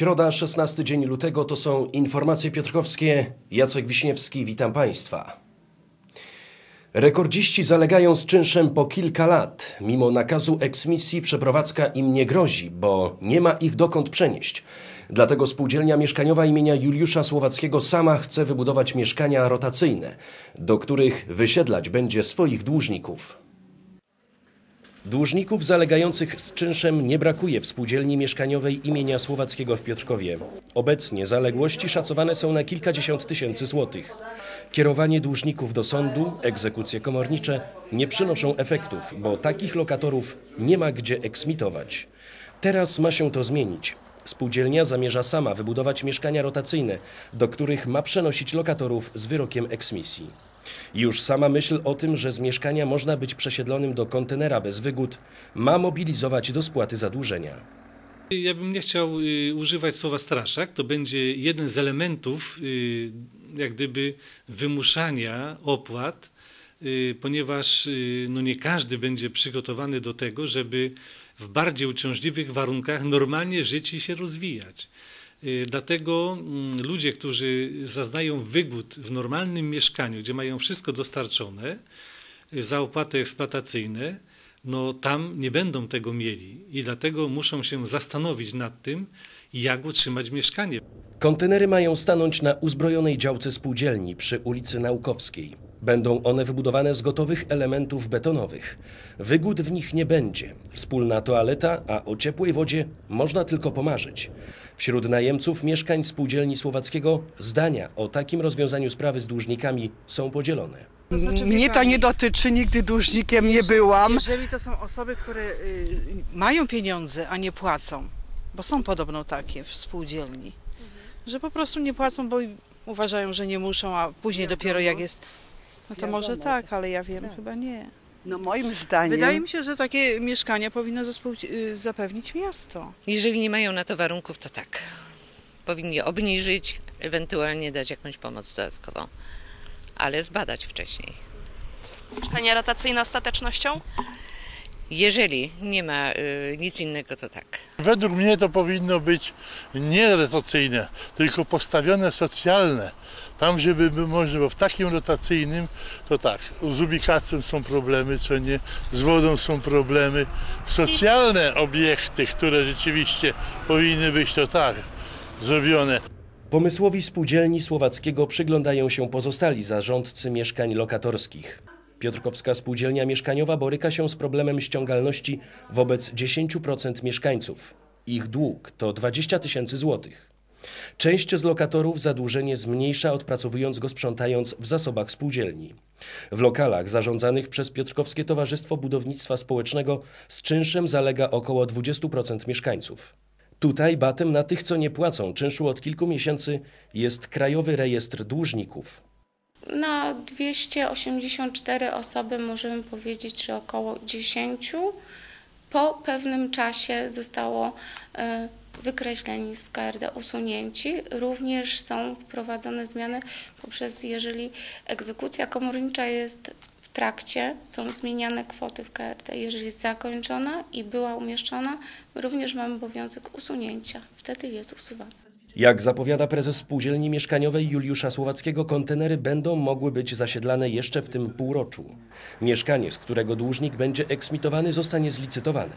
Środa, 16 dzień lutego to są informacje piotrkowskie. Jacek Wiśniewski, witam Państwa. Rekordziści zalegają z czynszem po kilka lat. Mimo nakazu eksmisji przeprowadzka im nie grozi, bo nie ma ich dokąd przenieść. Dlatego spółdzielnia mieszkaniowa imienia Juliusza Słowackiego sama chce wybudować mieszkania rotacyjne, do których wysiedlać będzie swoich dłużników. Dłużników zalegających z czynszem nie brakuje w spółdzielni mieszkaniowej imienia Słowackiego w Piotrkowie. Obecnie zaległości szacowane są na kilkadziesiąt tysięcy złotych. Kierowanie dłużników do sądu, egzekucje komornicze nie przynoszą efektów, bo takich lokatorów nie ma gdzie eksmitować. Teraz ma się to zmienić. Spółdzielnia zamierza sama wybudować mieszkania rotacyjne, do których ma przenosić lokatorów z wyrokiem eksmisji. Już sama myśl o tym, że z mieszkania można być przesiedlonym do kontenera bez wygód, ma mobilizować do spłaty zadłużenia. Ja bym nie chciał y, używać słowa straszak. To będzie jeden z elementów y, jak gdyby wymuszania opłat, y, ponieważ no nie każdy będzie przygotowany do tego, żeby w bardziej uciążliwych warunkach normalnie żyć i się rozwijać. Y, Dlatego mm, ludzie, którzy zaznają wygód w normalnym mieszkaniu, gdzie mają wszystko dostarczone y, za opłaty eksploatacyjne, no tam nie będą tego mieli i dlatego muszą się zastanowić nad tym, jak utrzymać mieszkanie. Kontenery mają stanąć na uzbrojonej działce spółdzielni przy ulicy Naukowskiej. Będą one wybudowane z gotowych elementów betonowych. Wygód w nich nie będzie. Wspólna toaleta, a o ciepłej wodzie można tylko pomarzyć. Wśród najemców mieszkań spółdzielni Słowackiego zdania o takim rozwiązaniu sprawy z dłużnikami są podzielone. Znaczy, Mnie to nie dotyczy, nigdy dłużnikiem nie byłam. Jeżeli to są osoby, które y, mają pieniądze, a nie płacą, bo są podobno takie w spółdzielni, że po prostu nie płacą, bo uważają, że nie muszą, a później dopiero jak jest. No to może tak, ale ja wiem, chyba nie. No moim zdaniem, Wydaje mi się, że takie mieszkania powinno zespół- y, zapewnić miasto. Jeżeli nie mają na to warunków, to tak. Powinni obniżyć, ewentualnie dać jakąś pomoc dodatkową, ale zbadać wcześniej. Mieszkanie rotacyjne ostatecznością? Jeżeli nie ma y, nic innego, to tak. Według mnie to powinno być nie rotacyjne, tylko postawione socjalne. Tam, żeby by może, bo w takim rotacyjnym to tak, z ubikacją są problemy, co nie, z wodą są problemy. Socjalne obiekty, które rzeczywiście powinny być to tak zrobione. Pomysłowi spółdzielni Słowackiego przyglądają się pozostali zarządcy mieszkań lokatorskich. Piotrkowska Spółdzielnia Mieszkaniowa boryka się z problemem ściągalności wobec 10% mieszkańców. Ich dług to 20 tysięcy złotych. Część z lokatorów zadłużenie zmniejsza, odpracowując go sprzątając w zasobach spółdzielni. W lokalach zarządzanych przez Piotrkowskie Towarzystwo Budownictwa Społecznego z czynszem zalega około 20% mieszkańców. Tutaj batem na tych, co nie płacą czynszu od kilku miesięcy jest Krajowy Rejestr Dłużników. Na 284 osoby możemy powiedzieć, że około 10 po pewnym czasie zostało e, wykreśleni z KRD, usunięci. Również są wprowadzone zmiany poprzez, jeżeli egzekucja komornicza jest w trakcie, są zmieniane kwoty w KRD. Jeżeli jest zakończona i była umieszczona, również mamy obowiązek usunięcia. Wtedy jest usuwana. Jak zapowiada prezes spółdzielni mieszkaniowej Juliusza Słowackiego, kontenery będą mogły być zasiedlane jeszcze w tym półroczu. Mieszkanie, z którego dłużnik będzie eksmitowany, zostanie zlicytowane.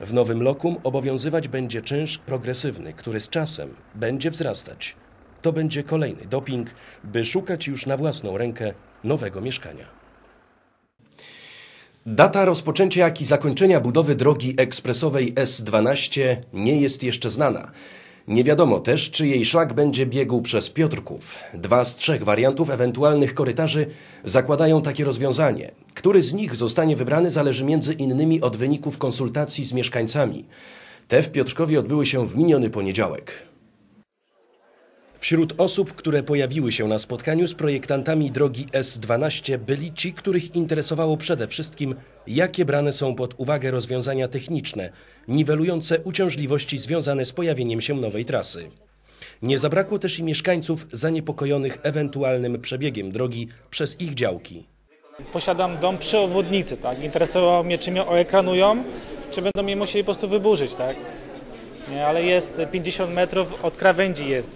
W nowym lokum obowiązywać będzie czynsz progresywny, który z czasem będzie wzrastać. To będzie kolejny doping, by szukać już na własną rękę nowego mieszkania. Data rozpoczęcia, jak i zakończenia budowy drogi ekspresowej S12 nie jest jeszcze znana. Nie wiadomo też, czy jej szlak będzie biegł przez Piotrków. Dwa z trzech wariantów ewentualnych korytarzy zakładają takie rozwiązanie. Który z nich zostanie wybrany zależy między innymi od wyników konsultacji z mieszkańcami. Te w Piotrkowie odbyły się w miniony poniedziałek. Wśród osób, które pojawiły się na spotkaniu z projektantami drogi S12 byli ci, których interesowało przede wszystkim, jakie brane są pod uwagę rozwiązania techniczne, niwelujące uciążliwości związane z pojawieniem się nowej trasy. Nie zabrakło też i mieszkańców zaniepokojonych ewentualnym przebiegiem drogi przez ich działki. Posiadam dom przy obwodnicy, tak? Interesowało mnie, czy mnie oekranują, czy będą mnie musieli po prostu wyburzyć, tak? nie? ale jest 50 metrów od krawędzi jest.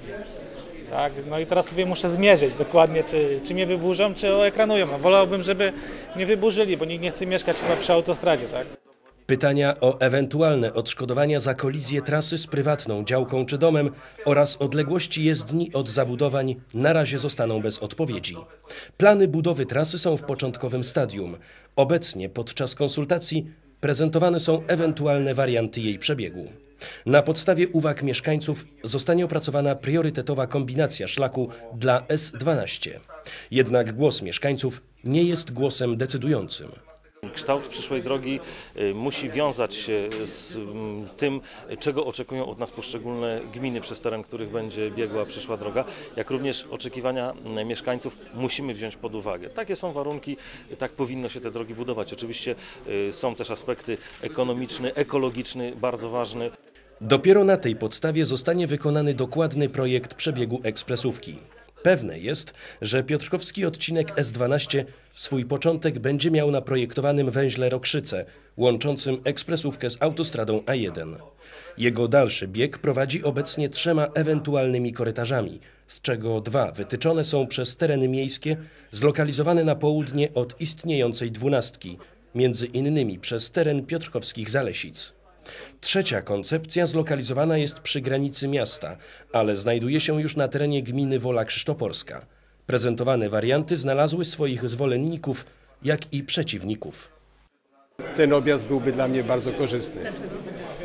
Tak? No i teraz sobie muszę zmierzyć dokładnie, czy, czy mnie wyburzą, czy oekranują. No, wolałbym, żeby mnie wyburzyli, bo nikt nie chce mieszkać chyba przy autostradzie. Tak? Pytania o ewentualne odszkodowania za kolizję trasy z prywatną działką czy domem oraz odległości jezdni od zabudowań na razie zostaną bez odpowiedzi. Plany budowy trasy są w początkowym stadium. Obecnie podczas konsultacji prezentowane są ewentualne warianty jej przebiegu. Na podstawie uwag mieszkańców zostanie opracowana priorytetowa kombinacja szlaku dla S12. Jednak głos mieszkańców nie jest głosem decydującym. Kształt przyszłej drogi y, musi wiązać się z mm, tym, czego oczekują od nas poszczególne gminy, przez teren których będzie biegła przyszła droga, jak również oczekiwania mm, mieszkańców musimy wziąć pod uwagę. Takie są warunki, tak powinno się te drogi budować. Oczywiście y, są też aspekty ekonomiczny, ekologiczny, bardzo ważny. Dopiero na tej podstawie zostanie wykonany dokładny projekt przebiegu ekspresówki. Pewne jest, że piotrkowski odcinek S12 swój początek będzie miał na projektowanym węźle Rokrzyce, łączącym ekspresówkę z autostradą A1. Jego dalszy bieg prowadzi obecnie trzema ewentualnymi korytarzami, z czego dwa wytyczone są przez tereny miejskie zlokalizowane na południe od istniejącej dwunastki, między innymi przez teren piotrkowskich Zalesic. Trzecia koncepcja zlokalizowana jest przy granicy miasta, ale znajduje się już na terenie gminy Wola Krzysztoporska. Prezentowane warianty znalazły swoich zwolenników, jak i przeciwników. Ten objazd byłby dla mnie bardzo korzystny.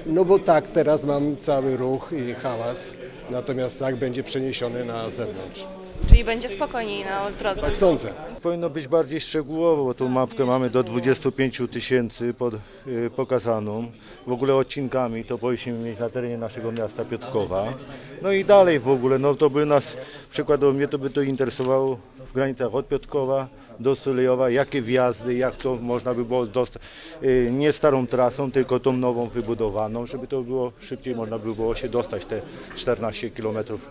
No bo tak, teraz mam cały ruch i hałas, natomiast tak będzie przeniesiony na zewnątrz. Czyli będzie spokojniej na drodze. Tak sądzę. Powinno być bardziej szczegółowo, bo tą mapkę mamy do 25 tysięcy pod, y, pokazaną. W ogóle odcinkami to powinniśmy mieć na terenie naszego miasta Piotrkowa. No i dalej w ogóle, no to by nas, przykładowo mnie to by to interesowało w granicach od Piotrkowa do Sulejowa, jakie wjazdy, jak to można by było dostać, y, nie starą trasą, tylko tą nową wybudowaną, żeby to było szybciej, można by było się dostać te 14 kilometrów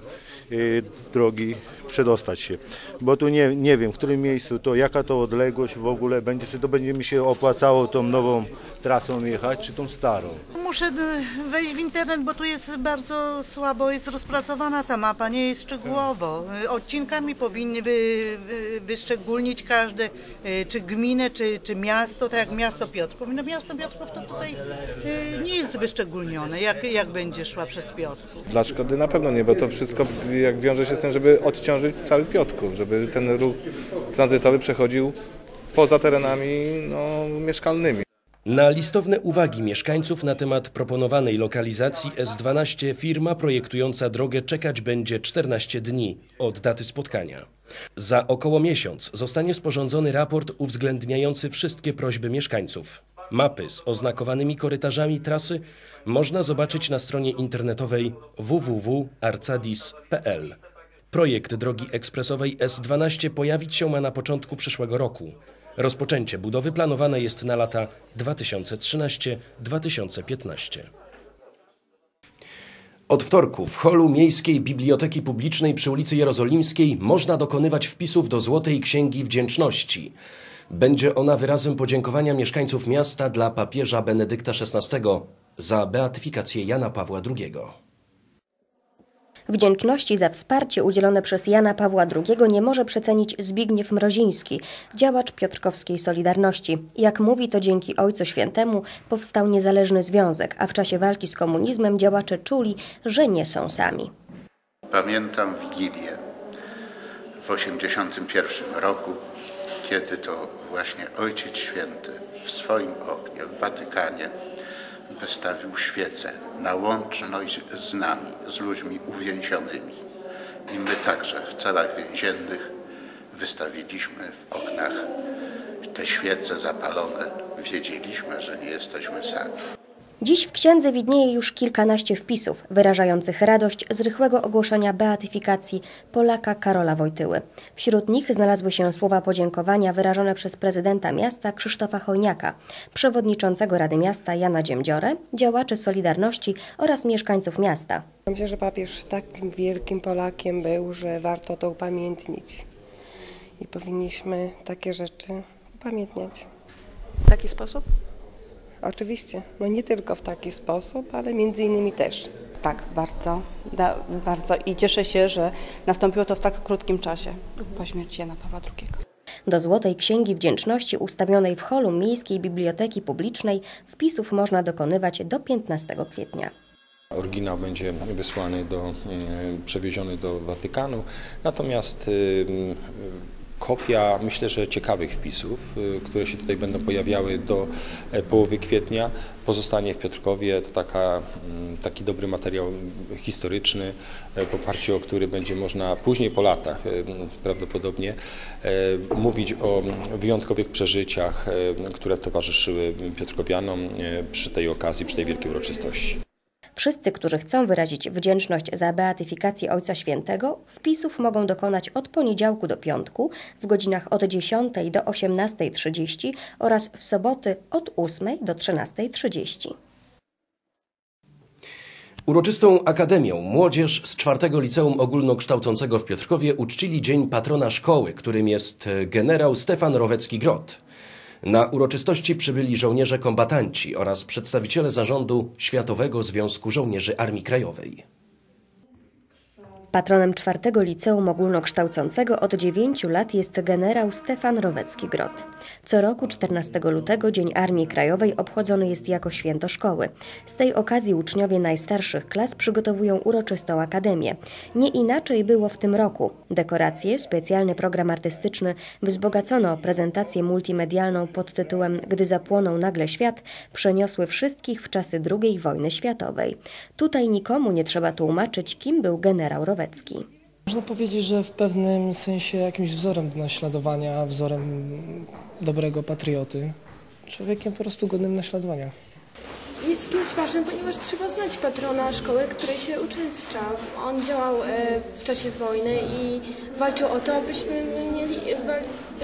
drogi, przedostać się. Bo tu nie, nie wiem, w którym miejscu to, jaka to odległość w ogóle będzie, czy to będzie mi się opłacało tą nową trasą jechać, czy tą starą. Muszę y, wejść w internet, bo tu jest bardzo słabo jest rozpracowana ta mapa, nie jest szczegółowo. Y, Odcinkami powinny wy, wy, wyszczególnić każde, y, czy gminę, czy, czy miasto, tak jak miasto Piotrków. No miasto Piotrków to tutaj y, nie jest wyszczególnione, jak, jak będzie szła przez Piotrków. Dla Szkody na pewno nie, bo to wszystko jak wiąże się z tym, żeby odciążyć cały Piotrków, żeby ten ruch tranzytowy przechodził poza terenami no, mieszkalnymi. Na listowne uwagi mieszkańców na temat proponowanej lokalizacji S12 firma projektująca drogę czekać będzie 14 dni od daty spotkania. Za około miesiąc zostanie sporządzony raport uwzględniający wszystkie prośby mieszkańców. Mapy z oznakowanymi korytarzami trasy można zobaczyć na stronie internetowej www.arcadis.pl. Projekt drogi ekspresowej S12 pojawić się ma na początku przyszłego roku. Rozpoczęcie budowy planowane jest na lata 2013-2015. Od wtorku w holu Miejskiej Biblioteki Publicznej przy ulicy Jerozolimskiej można dokonywać wpisów do Złotej Księgi Wdzięczności. Będzie ona wyrazem podziękowania mieszkańców miasta dla papieża Benedykta XVI za beatyfikację Jana Pawła II. Wdzięczności za wsparcie udzielone przez Jana Pawła II nie może przecenić Zbigniew Mroziński, działacz piotrkowskiej Solidarności. Jak mówi, to dzięki Ojcu Świętemu powstał niezależny związek, a w czasie walki z komunizmem działacze czuli, że nie są sami. Pamiętam Wigilię w 1981 roku, kiedy to właśnie Ojciec Święty w swoim oknie w Watykanie wystawił świecę na łączność z nami, z ludźmi uwięzionymi. I my także w celach więziennych wystawiliśmy w oknach te świece zapalone. Wiedzieliśmy, że nie jesteśmy sami. Dziś w księdze widnieje już kilkanaście wpisów wyrażających radość z rychłego ogłoszenia beatyfikacji Polaka Karola Wojtyły. Wśród nich znalazły się słowa podziękowania wyrażone przez prezydenta miasta Krzysztofa Chojniaka, przewodniczącego Rady Miasta Jana Dziemdziorę, działaczy Solidarności oraz mieszkańców miasta. Myślę, że papież takim wielkim Polakiem był, że warto to upamiętnić i powinniśmy takie rzeczy upamiętniać. W taki sposób? Oczywiście. No nie tylko w taki sposób, ale między innymi też. Tak, bardzo, da, bardzo i cieszę się, że nastąpiło to w tak krótkim czasie po śmierci Jana Pawła II. Do Złotej Księgi Wdzięczności ustawionej w holu Miejskiej Biblioteki Publicznej wpisów można dokonywać do 15 kwietnia. Oryginał będzie wysłany do, przewieziony do Watykanu, natomiast y, kopia, myślę, że ciekawych wpisów, y, które się tutaj będą pojawiały do e, połowy kwietnia, pozostanie w Piotrkowie. To taka, taki dobry materiał historyczny, e, w oparciu o który będzie można później po latach e, prawdopodobnie mówić o wyjątkowych przeżyciach, które towarzyszyły Piotrkowianom przy tej okazji, przy tej wielkiej uroczystości. Wszyscy, którzy chcą wyrazić wdzięczność za beatyfikację Ojca Świętego, wpisów mogą dokonać od poniedziałku do piątku w godzinach od 10 do 18.30 oraz w soboty od 8 do 13.30. Uroczystą Akademią młodzież z czwartego liceum ogólnokształcącego w Piotrkowie uczcili dzień patrona szkoły, którym jest generał Stefan Rowecki-Grot. Na uroczystości przybyli żołnierze kombatanci oraz przedstawiciele zarządu Światowego Związku Żołnierzy Armii Krajowej. Patronem czwartego liceum ogólnokształcącego od 9 lat jest generał Stefan Rowecki-Grot. Co roku 14 lutego Dzień Armii Krajowej obchodzony jest jako święto szkoły. Z tej okazji uczniowie najstarszych klas przygotowują uroczystą akademię. Nie inaczej było w tym roku. Dekoracje, specjalny program artystyczny wzbogacono o prezentację multimedialną pod tytułem Gdy zapłonął nagle świat, przeniosły wszystkich w czasy II wojny światowej. Tutaj nikomu nie trzeba tłumaczyć, kim był generał Rowecki. Można powiedzieć, że w pewnym sensie jakimś wzorem do naśladowania, wzorem dobrego patrioty, człowiekiem po prostu godnym naśladowania. Jest kimś ważnym, ponieważ trzeba znać patrona szkoły, której się uczęszcza. On działał w czasie wojny i walczył o to, abyśmy mieli,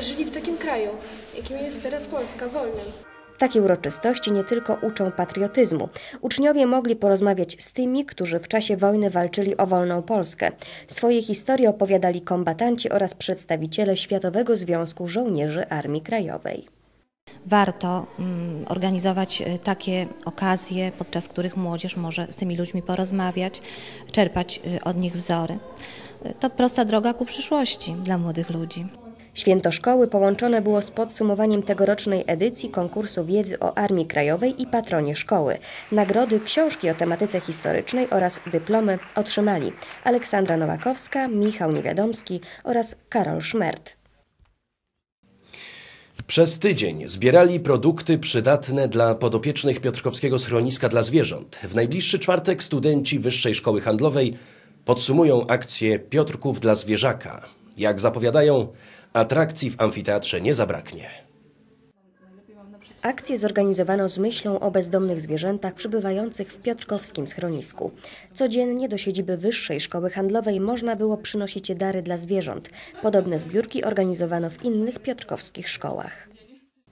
żyli w takim kraju, jakim jest teraz Polska, wolnym. Takie uroczystości nie tylko uczą patriotyzmu. Uczniowie mogli porozmawiać z tymi, którzy w czasie wojny walczyli o wolną Polskę. Swoje historie opowiadali kombatanci oraz przedstawiciele Światowego Związku Żołnierzy Armii Krajowej. Warto mm, organizować takie okazje, podczas których młodzież może z tymi ludźmi porozmawiać, czerpać od nich wzory. To prosta droga ku przyszłości dla młodych ludzi. Święto Szkoły połączone było z podsumowaniem tegorocznej edycji konkursu wiedzy o Armii Krajowej i patronie szkoły. Nagrody, książki o tematyce historycznej oraz dyplomy otrzymali Aleksandra Nowakowska, Michał Niewiadomski oraz Karol Szmert. Przez tydzień zbierali produkty przydatne dla podopiecznych Piotrkowskiego Schroniska dla Zwierząt. W najbliższy czwartek studenci Wyższej Szkoły Handlowej podsumują akcję Piotrków dla Zwierzaka. Jak zapowiadają, atrakcji w amfiteatrze nie zabraknie. Akcję zorganizowano z myślą o bezdomnych zwierzętach przybywających w Piotrkowskim schronisku. Codziennie do siedziby Wyższej Szkoły Handlowej można było przynosić dary dla zwierząt. Podobne zbiórki organizowano w innych piotrkowskich szkołach.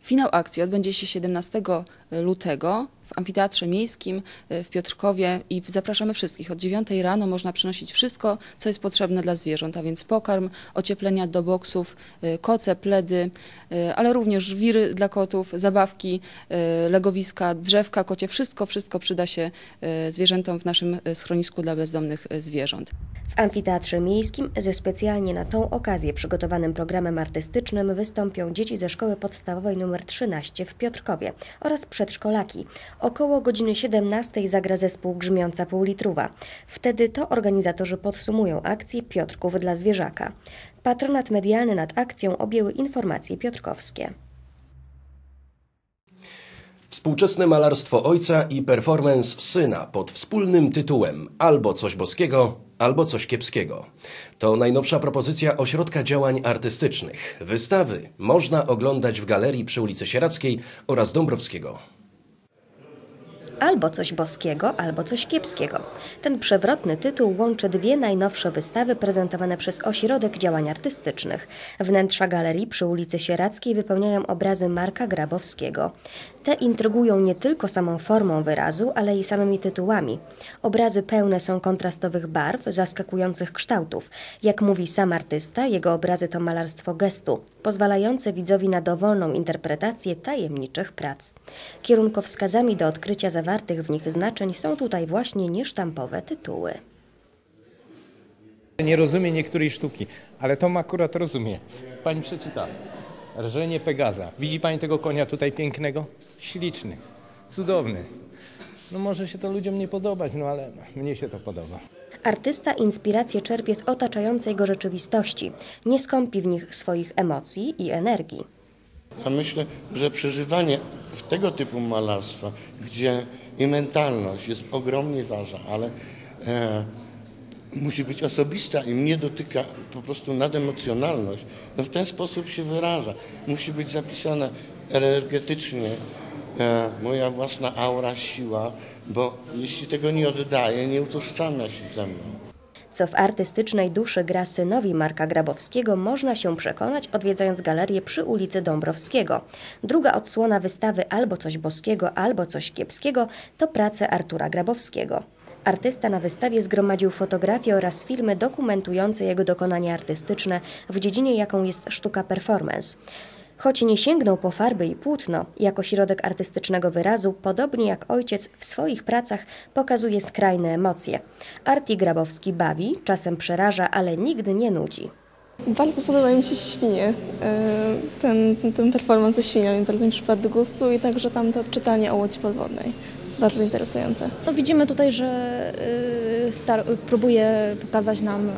Finał akcji odbędzie się 17 lutego w Amfiteatrze Miejskim w Piotrkowie i zapraszamy wszystkich. Od 9 rano można przynosić wszystko, co jest potrzebne dla zwierząt, a więc pokarm, ocieplenia do boksów, koce, pledy, ale również żwiry dla kotów, zabawki, legowiska, drzewka kocie. Wszystko, wszystko przyda się zwierzętom w naszym schronisku dla bezdomnych zwierząt. W Amfiteatrze Miejskim ze specjalnie na tą okazję przygotowanym programem artystycznym wystąpią dzieci ze szkoły podstawowej nr 13 w Piotrkowie oraz przedszkolaki. Około godziny 17 zagra zespół Grzmiąca Półlitrówa. Wtedy to organizatorzy podsumują akcję Piotrków dla Zwierzaka. Patronat medialny nad akcją objęły informacje piotrkowskie. Współczesne malarstwo ojca i performance syna pod wspólnym tytułem Albo coś boskiego, albo coś kiepskiego. To najnowsza propozycja Ośrodka Działań Artystycznych. Wystawy można oglądać w galerii przy ulicy Sieradzkiej oraz Dąbrowskiego. Albo coś boskiego, albo coś kiepskiego. Ten przewrotny tytuł łączy dwie najnowsze wystawy prezentowane przez Ośrodek Działań Artystycznych. Wnętrza galerii przy ulicy Sieradzkiej wypełniają obrazy Marka Grabowskiego. Te intrygują nie tylko samą formą wyrazu, ale i samymi tytułami. Obrazy pełne są kontrastowych barw, zaskakujących kształtów. Jak mówi sam artysta, jego obrazy to malarstwo gestu, pozwalające widzowi na dowolną interpretację tajemniczych prac. Kierunkowskazami do odkrycia zawartych w nich znaczeń są tutaj właśnie niesztampowe tytuły. Nie rozumie niektórej sztuki, ale to akurat rozumie. Pani przeczyta. Rżenie Pegaza. Widzi pani tego konia tutaj pięknego? Śliczny, cudowny. No może się to ludziom nie podobać, no ale mnie się to podoba. Artysta inspirację czerpie z otaczającej go rzeczywistości, nie skąpi w nich swoich emocji i energii. Ja myślę, że przeżywanie w tego typu malarstwa, gdzie i mentalność jest ogromnie ważna, ale e, musi być osobista i mnie dotyka po prostu nademocjonalność, no w ten sposób się wyraża. Musi być zapisane energetycznie e, moja własna aura, siła, bo jeśli tego nie oddaję, nie utożsamia się ze mną. Co w artystycznej duszy gra synowi Marka Grabowskiego, można się przekonać odwiedzając galerię przy ulicy Dąbrowskiego. Druga odsłona wystawy Albo coś boskiego, albo coś kiepskiego to prace Artura Grabowskiego. Artysta na wystawie zgromadził fotografie oraz filmy dokumentujące jego dokonania artystyczne w dziedzinie, jaką jest sztuka performance. Choć nie sięgnął po farby i płótno, jako środek artystycznego wyrazu, podobnie jak ojciec w swoich pracach pokazuje skrajne emocje. Arti Grabowski bawi, czasem przeraża, ale nigdy nie nudzi. Bardzo podobają mi się świnie. E, Ten, ten performance ze świniami bardzo mi przypadł do gustu i także tam to czytanie o łodzi podwodnej. Bardzo interesujące. No, widzimy tutaj, że y, star- próbuje pokazać nam, y,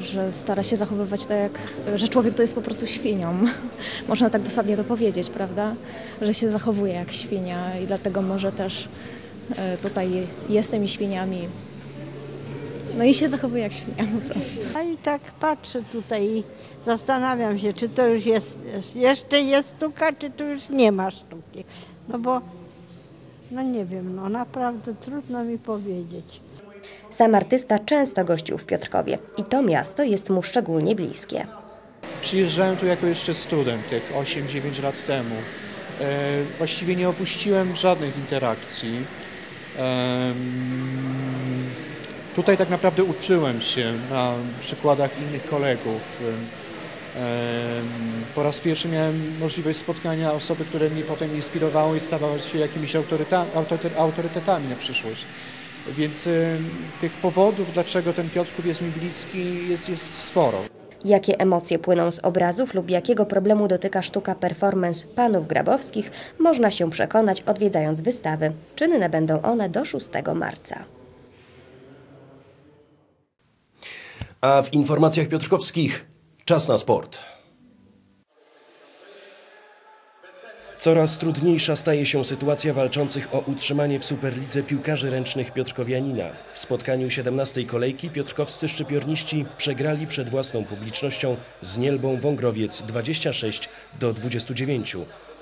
że stara się zachowywać tak, jak, że człowiek to jest po prostu świnią. Można tak dosadnie to powiedzieć, prawda? Że się zachowuje jak świnia i dlatego może też y, tutaj jest tymi świniami. No i się zachowuje jak świnia po prostu. A i tak patrzę tutaj i zastanawiam się, czy to już jest, jeszcze jest sztuka, czy tu już nie ma sztuki. No bo, no nie wiem, no naprawdę trudno mi powiedzieć. Sam artysta często gościł w Piotrkowie i to miasto jest mu szczególnie bliskie. Przyjeżdżałem tu jako jeszcze student, jak 8-9 lat temu. E, właściwie nie opuściłem żadnych interakcji. Em, tutaj tak naprawdę uczyłem się na przykładach innych kolegów. Po raz pierwszy miałem możliwość spotkania osoby, które mnie potem inspirowały i stawały się jakimiś autorytetami na przyszłość. Więc tych powodów, dlaczego ten Piotrków jest mi bliski, jest, jest sporo. Jakie emocje płyną z obrazów lub jakiego problemu dotyka sztuka performance panów grabowskich, można się przekonać odwiedzając wystawy. Czynne będą one do 6 marca. A w informacjach piotrkowskich czas na sport. Coraz trudniejsza staje się sytuacja walczących o utrzymanie w Superlidze piłkarzy ręcznych Piotrkowianina. W spotkaniu 17 kolejki piotrkowscy szczypiorniści przegrali przed własną publicznością z Nielbą Wągrowiec 26 do 29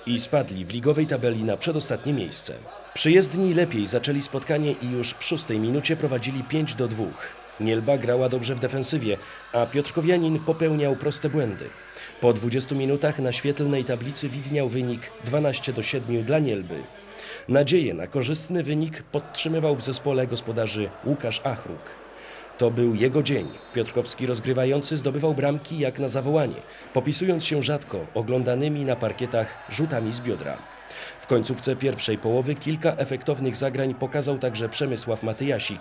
i spadli w ligowej tabeli na przedostatnie miejsce. Przyjezdni lepiej zaczęli spotkanie i już w szóstej minucie prowadzili 5 do 2. Nielba grała dobrze w defensywie, a Piotrkowianin popełniał proste błędy. Po 20 minutach na świetlnej tablicy widniał wynik 12 do 7 dla Nielby. Nadzieję na korzystny wynik podtrzymywał w zespole gospodarzy Łukasz Achruk. To był jego dzień. Piotrkowski rozgrywający zdobywał bramki jak na zawołanie, popisując się rzadko oglądanymi na parkietach rzutami z biodra. Końcówce pierwszej połowy kilka efektownych zagrań pokazał także Przemysław Matyjasik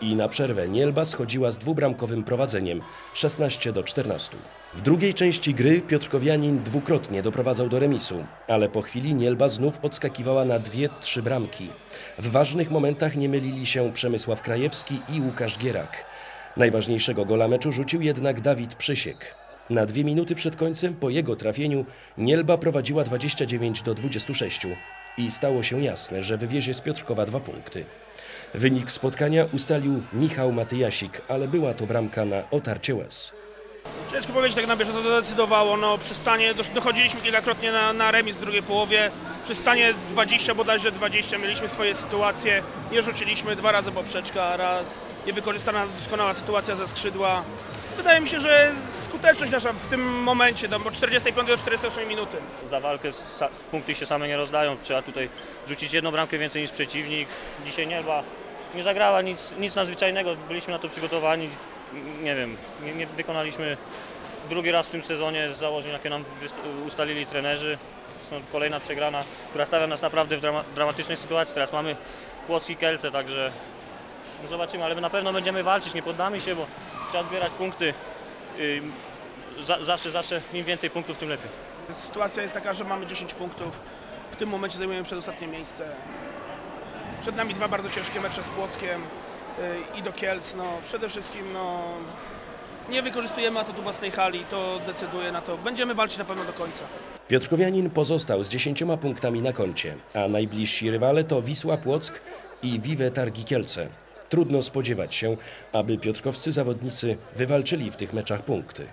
i na przerwę Nielba schodziła z dwubramkowym prowadzeniem 16 do 14. W drugiej części gry Piotrkowianin dwukrotnie doprowadzał do remisu, ale po chwili Nielba znów odskakiwała na dwie, trzy bramki. W ważnych momentach nie mylili się Przemysław Krajewski i Łukasz Gierak. Najważniejszego gola meczu rzucił jednak Dawid Przysiek. Na dwie minuty przed końcem po jego trafieniu Nielba prowadziła 29 do 26 i stało się jasne, że wywiezie z Piotrkowa dwa punkty. Wynik spotkania ustalił Michał Matyjasik, ale była to bramka na otarcie łez. Ciężko powiedzieć, tak na bieżąco to decydowało. No, przy stanie dosz- dochodziliśmy kilkakrotnie na, na remis w drugiej połowie. przy stanie 20 bodajże 20 mieliśmy swoje sytuacje, nie rzuciliśmy dwa razy poprzeczka, raz niewykorzystana doskonała sytuacja ze skrzydła. Wydaje mi się, że skuteczność nasza w tym momencie, do 45 do 48 minuty. Za walkę punkty się same nie rozdają. Trzeba tutaj rzucić jedną bramkę więcej niż przeciwnik. Dzisiaj nie nie zagrała nic, nic nadzwyczajnego. Byliśmy na to przygotowani. Nie wiem, nie, nie wykonaliśmy drugi raz w tym sezonie z założeń, jakie nam ustalili trenerzy. Są kolejna przegrana, która stawia nas naprawdę w drama- dramatycznej sytuacji. Teraz mamy Płock i Kielce, także no zobaczymy, ale na pewno będziemy walczyć, nie poddamy się, bo trzeba zbierać punkty. Zawsze, zawsze im więcej punktów, tym lepiej. Sytuacja jest taka, że mamy 10 punktów. W tym momencie zajmujemy przedostatnie miejsce. Przed nami dwa bardzo ciężkie mecze z Płockiem y, i do Kielc. No, przede wszystkim no, nie wykorzystujemy atutu własnej hali, to decyduje na to. Będziemy walczyć na pewno do końca. Piotrkowianin pozostał z 10 punktami na koncie, a najbliżsi rywale to Wisła Płock i Vive Targi Kielce. Trudno spodziewać się, aby piotrkowscy zawodnicy wywalczyli w tych meczach punkty.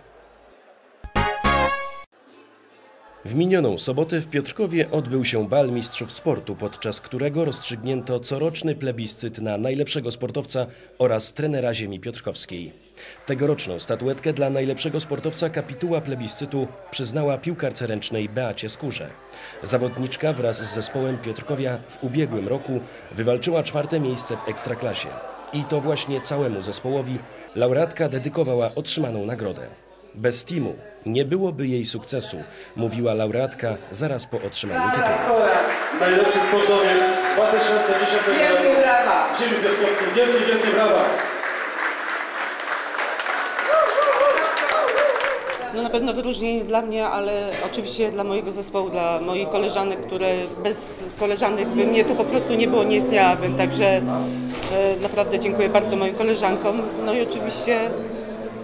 W minioną sobotę w Piotrkowie odbył się bal mistrzów sportu, podczas którego rozstrzygnięto coroczny plebiscyt na najlepszego sportowca oraz trenera ziemi piotrkowskiej. Tegoroczną statuetkę dla najlepszego sportowca kapituła plebiscytu przyznała piłkarce ręcznej Beacie Skórze. Zawodniczka wraz z zespołem Piotrkowia w ubiegłym roku wywalczyła czwarte miejsce w Ekstraklasie. I to właśnie całemu zespołowi laureatka dedykowała otrzymaną nagrodę. Bez teamu nie byłoby jej sukcesu, mówiła laureatka zaraz po otrzymaniu tytułu. Najlepszy sportowiec 2010 Wielkie brawa! Ziemi Piotrkowskiej. Wielkie, wielkie brawa! No na pewno wyróżnienie dla mnie, ale oczywiście dla mojego zespołu, dla moich koleżanek, które bez koleżanek by mnie tu po prostu nie było, nie istniałabym. Także e, naprawdę dziękuję bardzo moim koleżankom. No i oczywiście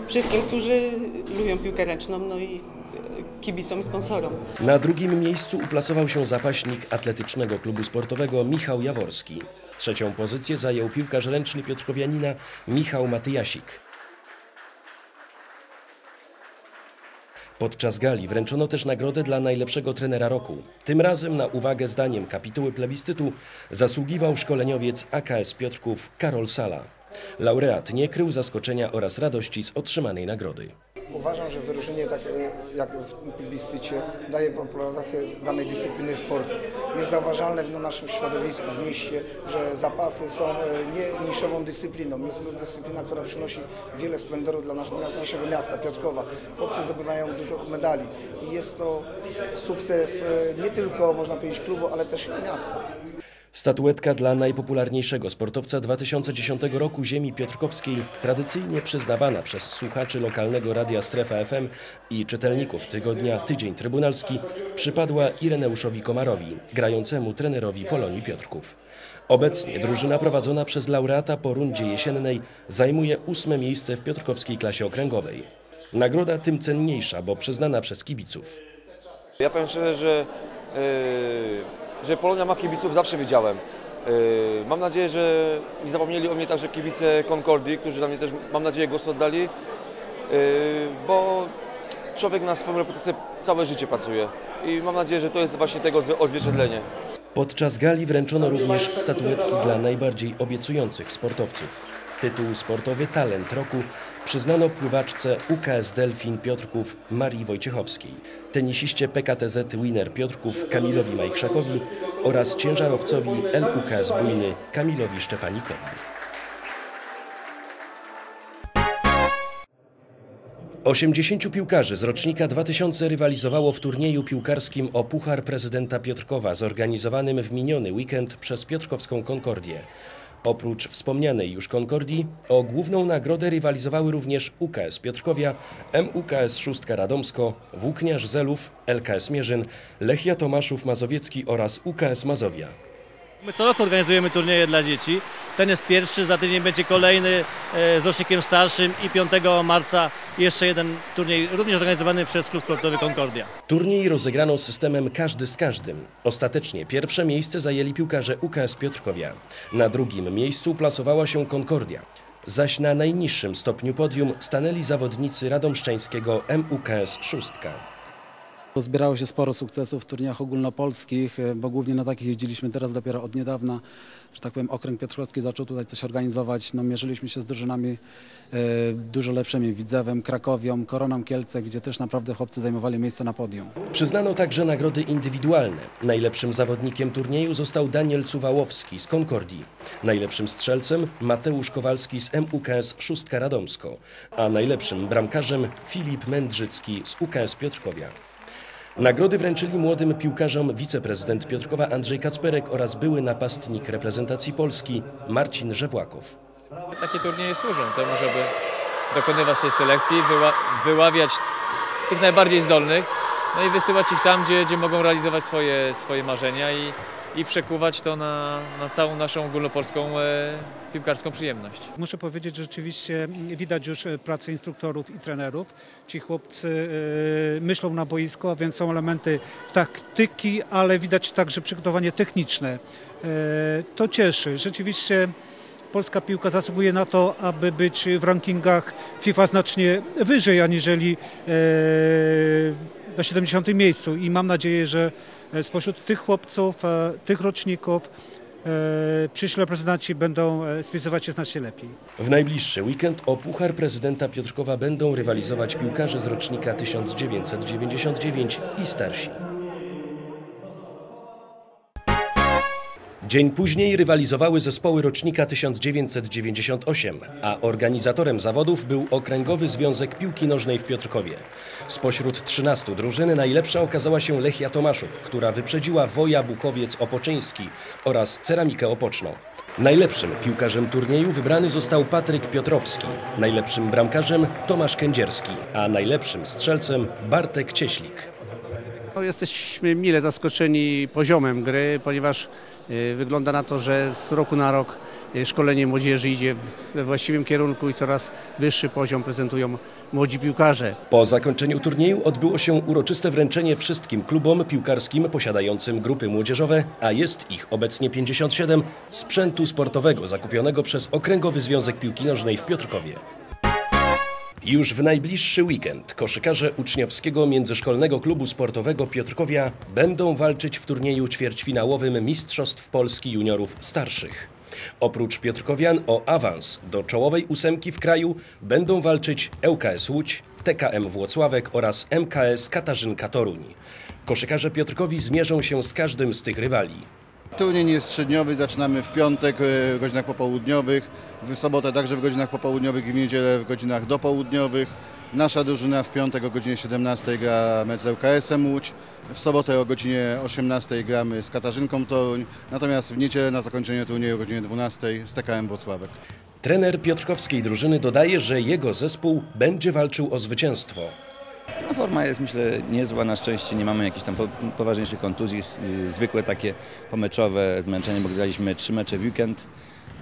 wszystkim, którzy lubią piłkę ręczną, no i e, kibicom i sponsorom. Na drugim miejscu uplasował się zapaśnik atletycznego klubu sportowego Michał Jaworski. Trzecią pozycję zajął piłkarz ręczny Piotrkowianina Michał Matyjasik. Podczas gali wręczono też nagrodę dla najlepszego trenera roku. Tym razem na uwagę zdaniem kapituły plebiscytu zasługiwał szkoleniowiec AKS Piotrków Karol Sala. Laureat nie krył zaskoczenia oraz radości z otrzymanej nagrody. Uważam, że wyróżnienie tak e, jak w plebiscycie daje popularyzację danej dyscypliny sportu. Jest zauważalne w naszym środowisku, w mieście, że zapasy są e, nie niszową dyscypliną. Jest to dyscyplina, która przynosi wiele splendorów dla naszego, miasta, Piotrkowa. Chłopcy zdobywają dużo medali i jest to sukces e, nie tylko, można powiedzieć, klubu, ale też miasta. Statuetka dla najpopularniejszego sportowca 2010 roku ziemi piotrkowskiej, tradycyjnie przyznawana przez słuchaczy lokalnego radia Strefa FM i czytelników tygodnia Tydzień Trybunalski, przypadła Ireneuszowi Komarowi, grającemu trenerowi Polonii Piotrków. Obecnie drużyna prowadzona przez laureata po rundzie jesiennej zajmuje ósme miejsce w piotrkowskiej klasie okręgowej. Nagroda tym cenniejsza, bo przyznana przez kibiców. Ja powiem szczerze, że, yy, że Polonia ma kibiców, zawsze wiedziałem. Yy, mam nadzieję, że nie zapomnieli o mnie także kibice Concordii, którzy na mnie też, mam nadzieję, głos oddali, yy, bo człowiek na swoją reputację całe życie pracuje i mam nadzieję, że to jest właśnie tego odzwierciedlenie. Podczas gali wręczono również statuetki dla najbardziej obiecujących sportowców. Tytuł Sportowy Talent Roku przyznano pływaczce UKS Delfin Piotrków Marii Wojciechowskiej, tenisiście PKTZ Winner Piotrków Kamilowi Majchrzakowi oraz ciężarowcowi LUKS Bujny Kamilowi Szczepanikowi. Osiemdziesięciu piłkarzy z rocznika 2000 rywalizowało w turnieju piłkarskim o Puchar Prezydenta Piotrkowa zorganizowanym w miniony weekend przez Piotrkowską Konkordię. Oprócz wspomnianej już Konkordii o główną nagrodę rywalizowały również UKS Piotrkowia, MUKS Szóstka Radomsko, Włókniarz Zelów, LKS Mierzyn, Lechia Tomaszów Mazowiecki oraz UKS Mazowia. My co roku organizujemy turnieje dla dzieci. Ten jest pierwszy, za tydzień będzie kolejny e, z rocznikiem starszym i 5 marca jeszcze jeden turniej również organizowany przez Klub Sportowy Concordia. Turniej rozegrano systemem każdy z każdym. Ostatecznie pierwsze miejsce zajęli piłkarze UKS Piotrkowia. Na drugim miejscu plasowała się Concordia. Zaś na najniższym stopniu podium stanęli zawodnicy radomszczańskiego MUKS Szóstka. Zbierało się sporo sukcesów w turniejach ogólnopolskich, e, bo głównie na takich jeździliśmy teraz dopiero od niedawna. Że tak powiem, okręg Piotrkowski zaczął tutaj coś organizować. No, mierzyliśmy się z drużynami e, dużo lepszymi, Widzewem, Krakowią, Koroną Kielce, gdzie też naprawdę chłopcy zajmowali miejsce na podium. Przyznano także nagrody indywidualne. Najlepszym zawodnikiem turnieju został Daniel Cuwałowski z Concordii. Najlepszym strzelcem Mateusz Kowalski z MUKS Szóstka Radomsko, a najlepszym bramkarzem Filip Mędrzycki z UKS Piotrkowia. Nagrody wręczyli młodym piłkarzom wiceprezydent Piotrkowa Andrzej Kacperek oraz były napastnik reprezentacji Polski Marcin Żewłakow. Takie turnieje służą temu, żeby dokonywać tej selekcji, wyła wyławiać tych najbardziej zdolnych, no i wysyłać ich tam, gdzie, gdzie mogą realizować swoje, swoje marzenia i, i przekuwać to na, na całą naszą ogólnopolską e, piłkarską przyjemność. Muszę powiedzieć, że rzeczywiście widać już e, pracę instruktorów i trenerów. Ci chłopcy e, myślą na boisko, więc są elementy taktyki, ale widać także przygotowanie techniczne. To cieszy. Rzeczywiście polska piłka zasługuje na to, aby być w rankingach FIFA znacznie wyżej aniżeli na 70. miejscu i mam nadzieję, że spośród tych chłopców, e, tych roczników e, przyszli reprezentanci będą e, spisywać się znacznie lepiej. W najbliższy weekend o Puchar Prezydenta Piotrkowa będą rywalizować piłkarze z rocznika 1999 i starsi. Dzień później rywalizowały zespoły rocznika 1998, a organizatorem zawodów był Okręgowy Związek Piłki Nożnej w Piotrkowie. Spośród 13 drużyn najlepsza okazała się Lechia Tomaszów, która wyprzedziła Woja Bukowiec Opoczyński oraz Ceramikę Opoczną. Najlepszym piłkarzem turnieju wybrany został Patryk Piotrowski, najlepszym bramkarzem Tomasz Kędzierski, a najlepszym strzelcem Bartek Cieślik. No, jesteśmy mile zaskoczeni poziomem gry, ponieważ wygląda na to, że z roku na rok y, szkolenie młodzieży idzie we właściwym kierunku i coraz wyższy poziom prezentują młodzi piłkarze. Po zakończeniu turnieju odbyło się uroczyste wręczenie wszystkim klubom piłkarskim posiadającym grupy młodzieżowe, a jest ich obecnie 57, sprzętu sportowego zakupionego przez Okręgowy Związek Piłki Nożnej w Piotrkowie. Już w najbliższy weekend koszykarze uczniowskiego międzyszkolnego klubu sportowego Piotrkowia będą walczyć w turnieju ćwierćfinałowym Mistrzostw Polski Juniorów Starszych. Oprócz Piotrkowian o awans do czołowej ósemki w kraju będą walczyć ŁKS Łódź, TKM Włocławek oraz MKS Katarzynka Toruń. Koszykarze Piotrkowi zmierzą się z każdym z tych rywali. Turniej nie jest trzydniowy, zaczynamy w piątek e, w godzinach popołudniowych, w sobotę także w godzinach popołudniowych i w niedzielę w godzinach dopołudniowych. Nasza drużyna w piątek o godzinie 17 gra mecz z ŁKS-em Łódź, w sobotę o godzinie 18 gramy z Katarzynką Toruń, natomiast w niedzielę na zakończenie turnieju o godzinie 12 z TKM Włocławek. Trener piotrkowskiej drużyny dodaje, że jego zespół będzie walczył o zwycięstwo. No, forma jest myślę niezła, na szczęście nie mamy jakichś tam po- poważniejszych kontuzji, zwykłe takie pomeczowe zmęczenie, bo graliśmy trzy mecze w weekend,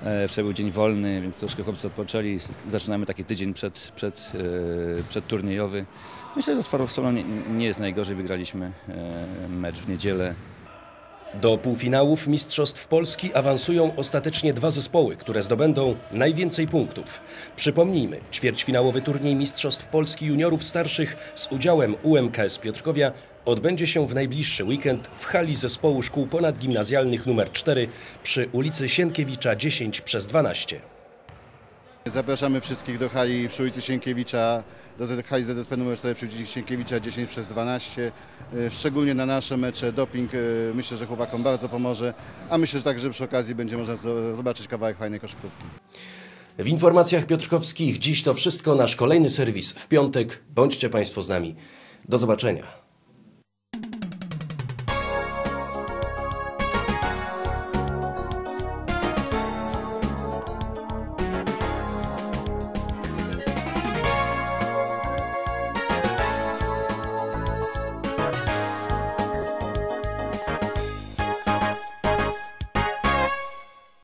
e, wczoraj był dzień wolny, więc troszkę chłopcy odpoczęli, zaczynamy taki tydzień przed, przed, e, przedturniejowy. Myślę, że z formą nie, nie jest najgorzej, wygraliśmy e, mecz w niedzielę. Do półfinałów Mistrzostw Polski awansują ostatecznie dwa zespoły, które zdobędą najwięcej punktów. Przypomnijmy, ćwierćfinałowy turniej Mistrzostw Polski juniorów starszych z udziałem UMKS Piotrkowia odbędzie się w najbliższy weekend w hali zespołu szkół ponadgimnazjalnych nr 4 przy ulicy Sienkiewicza 10 przez 12. Zapraszamy wszystkich do hali przy ulicy Sienkiewicza, do hali ZSP nr 4 przy ulicy Sienkiewicza 10 przez 12. E, Szczególnie na nasze mecze doping e, myślę, że chłopakom bardzo pomoże, a myślę, że także przy okazji będzie można zo- zobaczyć kawałek fajnej koszykówki. W informacjach piotrkowskich dziś to wszystko. Nasz kolejny serwis w piątek. Bądźcie Państwo z nami. Do zobaczenia.